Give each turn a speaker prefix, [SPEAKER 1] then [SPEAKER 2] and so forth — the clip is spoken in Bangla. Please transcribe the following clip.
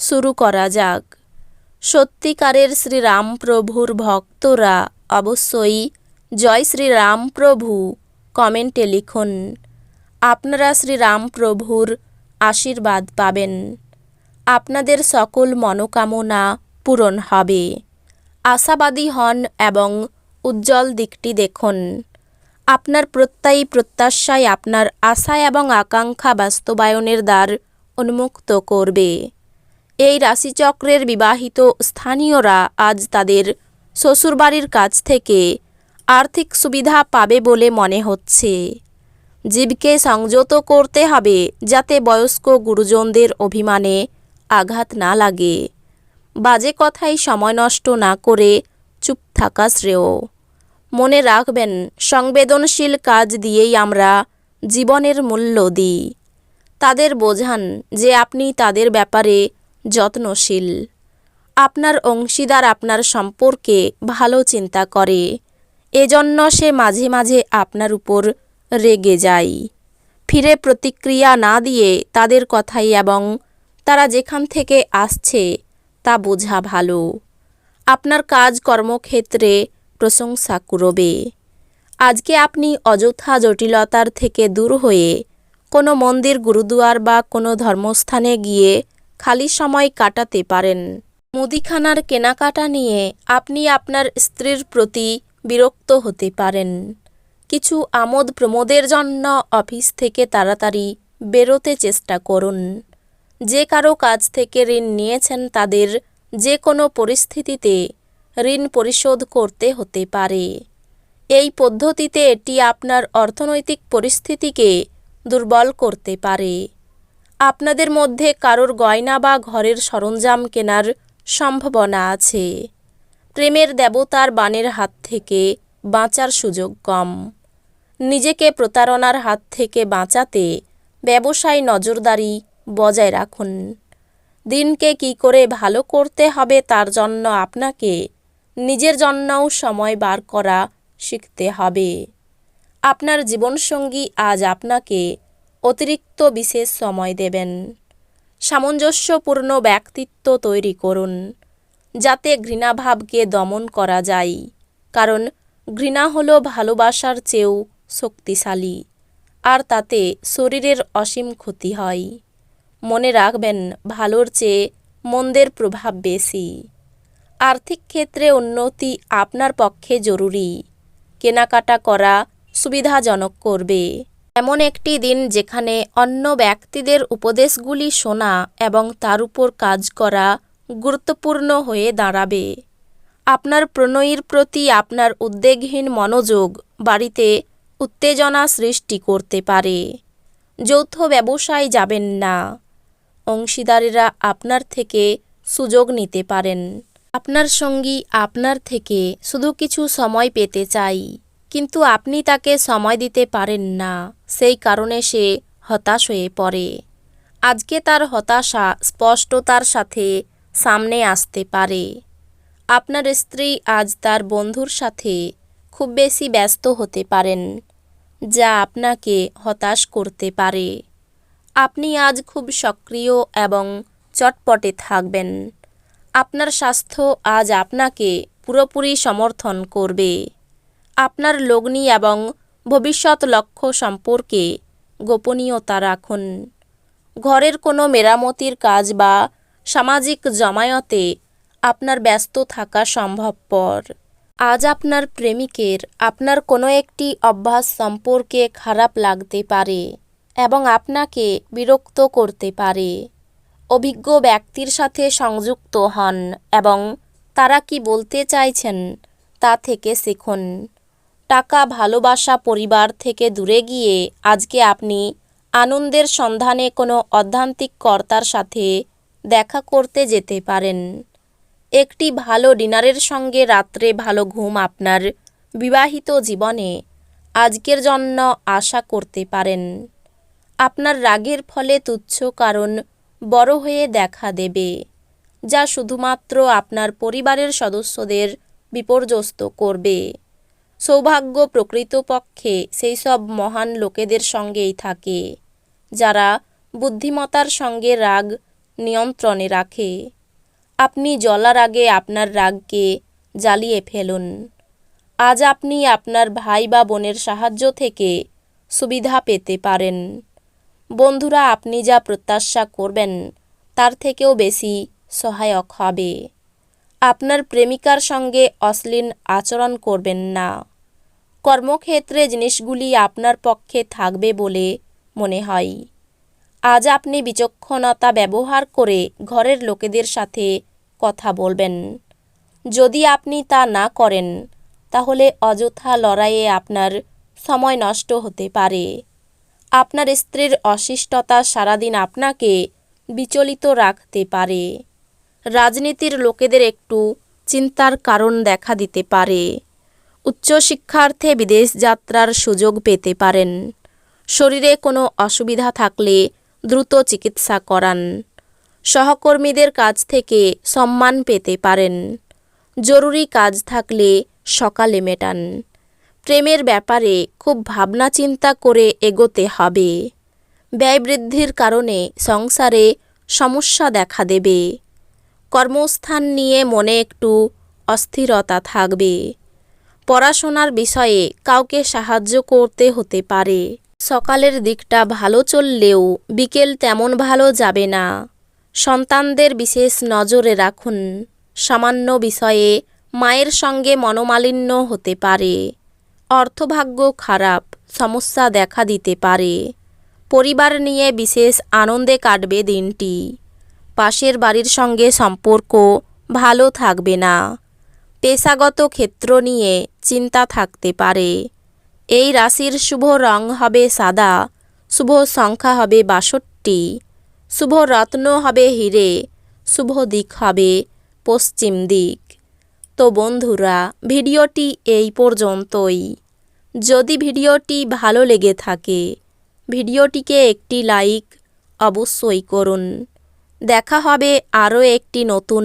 [SPEAKER 1] শুরু করা যাক। সত্যিকারের শ্রীরাম প্রভুর ভক্তরা অবশ্যই জয় শ্রীরাম প্রভু কমেন্টে লিখুন। আপনারা শ্রীরাম প্রভুর আশীর্বাদ পাবেন। আপনাদের সকল মনোকামনা পূরণ হবে। আশাবাদী হন এবং উজ্জ্বল দিকটি দেখুন। আপনার প্রত্যয়ী প্রত্যাশায় আপনার আশা এবং আকাঙ্ক্ষা বাস্তবায়নের দ্বার উন্মুক্ত করবে। এই রাশিচক্রের বিবাহিত স্থানীয়রা আজ তাদের শ্বশুরবাড়ির কাছ থেকে আর্থিক সুবিধা পাবে বলে মনে হচ্ছে। জীবকে সংযত করতে হবে যাতে বয়স্ক গুরুজনদের অভিমানে আঘাত না লাগে। বাজে কথায় সময় নষ্ট না করে চুপ থাকা শ্রেয়। মনে রাখবেন, সংবেদনশীল কাজ দিয়েই আমরা জীবনের মূল্য দিই। তাদের বোঝান যে আপনি তাদের ব্যাপারে যত্নশীল। আপনার অংশীদার আপনার সম্পর্কে ভালো চিন্তা করে। এজন্য সে মাঝে মাঝে আপনার উপর রেগে যায়। ফিরে প্রতিক্রিয়া না দিয়ে তাদের কথাই এবং তারা যেখান থেকে আসছে তা বোঝা ভালো। আপনার কাজ কর্মক্ষেত্রে প্রশংসা কুড়বে আজকে আপনি অযথা জটিলতার থেকে দূর হয়ে কোনো মন্দির, গুরুদুয়ার বা কোনো ধর্মস্থানে গিয়ে খালি সময় কাটাতে পারেন। মুদিখানার কেনাকাটা নিয়ে আপনি আপনার স্ত্রীর প্রতি বিরক্ত হতে পারেন। কিছু আমোদ প্রমোদের জন্য অফিস থেকে তাড়াতাড়ি বেরোতে চেষ্টা করুন। যে কারও কাছ থেকে ঋণ নিয়েছেন তাদের যে কোনো পরিস্থিতিতে ঋণ পরিশোধ করতে হতে পারে। এই পদ্ধতিতে এটি আপনার অর্থনৈতিক পরিস্থিতিকে দুর্বল করতে পারে। আপনাদের মধ্যে কারোর গয়না বা ঘরের সরঞ্জাম কেনার সম্ভাবনা আছে। প্রেমের দেবতার বানের হাত থেকে বাঁচার সুযোগ কম। নিজেকে প্রতারণার হাত থেকে বাঁচাতে ব্যবসায় নজরদারি বজায় রাখুন। দিনকে কি করে ভালো করতে হবে তার জন্য আপনাকে নিজের জন্যও সময় বার করা শিখতে হবে। আপনার জীবনসঙ্গী আজ আপনাকে অতিরিক্ত বিশেষ সময় দেবেন। সামঞ্জস্যপূর্ণ ব্যক্তিত্ব তৈরি করুন, যাতে ঘৃণাভাবকে দমন করা যায়, কারণ ঘৃণা হলো ভালোবাসার চেয়েও শক্তিশালী, আর তাতে শরীরের অসীম ক্ষতি হয়। মনে রাখবেন, ভালোর চেয়ে মন্দের প্রভাব বেশি। আর্থিক ক্ষেত্রে উন্নতি আপনার পক্ষে জরুরি। কেনাকাটা করা সুবিধাজনক করবে। এমন একটি দিন যেখানে অন্য ব্যক্তিদের উপদেশগুলি শোনা এবং তার উপর কাজ করা গুরুত্বপূর্ণ হয়ে দাঁড়াবে। আপনার প্রণয়ীর প্রতি আপনার উদ্বেগহীন মনোযোগ বাড়িতে উত্তেজনা সৃষ্টি করতে পারে। যৌথ ব্যবসায় যাবেন না। অংশীদারেরা আপনার থেকে সুযোগ নিতে পারেন। আপনার সঙ্গী আপনার থেকে শুধু কিছু সময় পেতে চাই। কিন্তু আপনি তাকে সময় দিতে পারেন না, সেই কারণে সে হতাশ হয়ে পড়ে। আজকে তার হতাশা স্পষ্টতার সাথে সামনে আসতে পারে। আপনার স্ত্রী আজ তার বন্ধুর সাথে খুব বেশি ব্যস্ত হতে পারেন, যা আপনাকে হতাশ করতে পারে। আপনি আজ খুব সক্রিয় এবং চটপটে থাকবেন। আপনার স্বাস্থ্য আজ আপনাকে পুরোপুরি সমর্থন করবে। আপনার লগ্নি এবং ভবিষ্যৎ লক্ষ্য সম্পর্কে গোপনীয়তা রাখুন। ঘরের কোনো মেরামতির কাজ বা সামাজিক জমায়তে আপনার ব্যস্ত থাকা সম্ভবপর। আজ আপনার প্রেমিকের আপনার কোনো একটি অভ্যাস সম্পর্কে খারাপ লাগতে পারে এবং আপনাকে বিরক্ত করতে পারে। অভিজ্ঞ ব্যক্তির সাথে সংযুক্ত হন এবং তারা কি বলতে চাইছেন তা থেকে শিখুন। টাকা ভালোবাসা পরিবার থেকে দূরে গিয়ে আজকে আপনি আনন্দের সন্ধানে কোনো অধ্যান্তিক কর্তার সাথে দেখা করতে যেতে পারেন। একটি ভালো ডিনারের সঙ্গে রাত্রে ভালো ঘুম আপনার বিবাহিত জীবনে আজকের জন্য আশা করতে পারেন। আপনার রাগের ফলে তুচ্ছ কারণ বড় হয়ে দেখা দেবে, যা শুধুমাত্র আপনার পরিবারের সদস্যদের বিপর্যস্ত করবে। সৌভাগ্য প্রকৃতপক্ষে সেই সব মহান লোকেদের সঙ্গেই থাকে, যারা বুদ্ধিমতার সঙ্গে রাগ নিয়ন্ত্রণে রাখে। আপনি জলার আগে আপনার রাগকে জ্বালিয়ে ফেলুন। আজ আপনি আপনার ভাই বা বোনের সাহায্য থেকে সুবিধা পেতে পারেন। বন্ধুরা, আপনি যা প্রত্যাশা করবেন, তার থেকেও বেশি সহায়ক হবে। আপনার প্রেমিকার সঙ্গে অশ্লীল আচরণ করবেন না। কর্মক্ষেত্রে জিনিসগুলি আপনার পক্ষে থাকবে বলে মনে হয়। আজ আপনি বিচক্ষণতা ব্যবহার করে ঘরের লোকেদের সাথে কথা বলবেন। যদি আপনি তা না করেন, তাহলে অযথা লড়াইয়ে আপনার সময় নষ্ট হতে পারে। আপনার স্ত্রীর অশিষ্টতা সারাদিন আপনাকে বিচলিত রাখতে পারে। রাজনীতির লোকেদের একটু চিন্তার কারণ দেখা দিতে পারে। উচ্চশিক্ষার্থে বিদেশ যাত্রার সুযোগ পেতে পারেন। শরীরে কোনো অসুবিধা থাকলে দ্রুত চিকিৎসা করান। সহকর্মীদের কাছ থেকে সম্মান পেতে পারেন। জরুরি কাজ থাকলে সকালে মেটান। প্রেমের ব্যাপারে খুব ভাবনা চিন্তা করে এগোতে হবে। ব্যয় বৃদ্ধির কারণে সংসারে সমস্যা দেখা দেবে। কর্মস্থান নিয়ে মনে একটু অস্থিরতা থাকবে। পড়াশোনার বিষয়ে কাউকে সাহায্য করতে হতে পারে। সকালের দিকটা ভালো চললেও বিকেল তেমন ভালো যাবে না। সন্তানদের বিশেষ নজরে রাখুন। সামান্য বিষয়ে মায়ের সঙ্গে মনোমালিন্য হতে পারে। অর্থভাগ্য খারাপ, সমস্যা দেখা দিতে পারে। পরিবার নিয়ে বিশেষ আনন্দে কাটবে দিনটি। পাশের বাড়ির সঙ্গে সম্পর্ক ভালো থাকবে না। পেশাগত ক্ষেত্র নিয়ে চিন্তা থাকতে পারে। এই রাশির শুভ রং হবে সাদা, শুভ সংখ্যা হবে বাষট্টি, শুভ রত্ন হবে হিরে, শুভ দিক হবে পশ্চিম দিক। তো বন্ধুরা, ভিডিওটি এই পর্যন্তই। যদি ভিডিওটি ভালো লেগে থাকে, ভিডিওটিকে একটি লাইক অবশ্যই করুন। দেখা হবে আরও একটি নতুন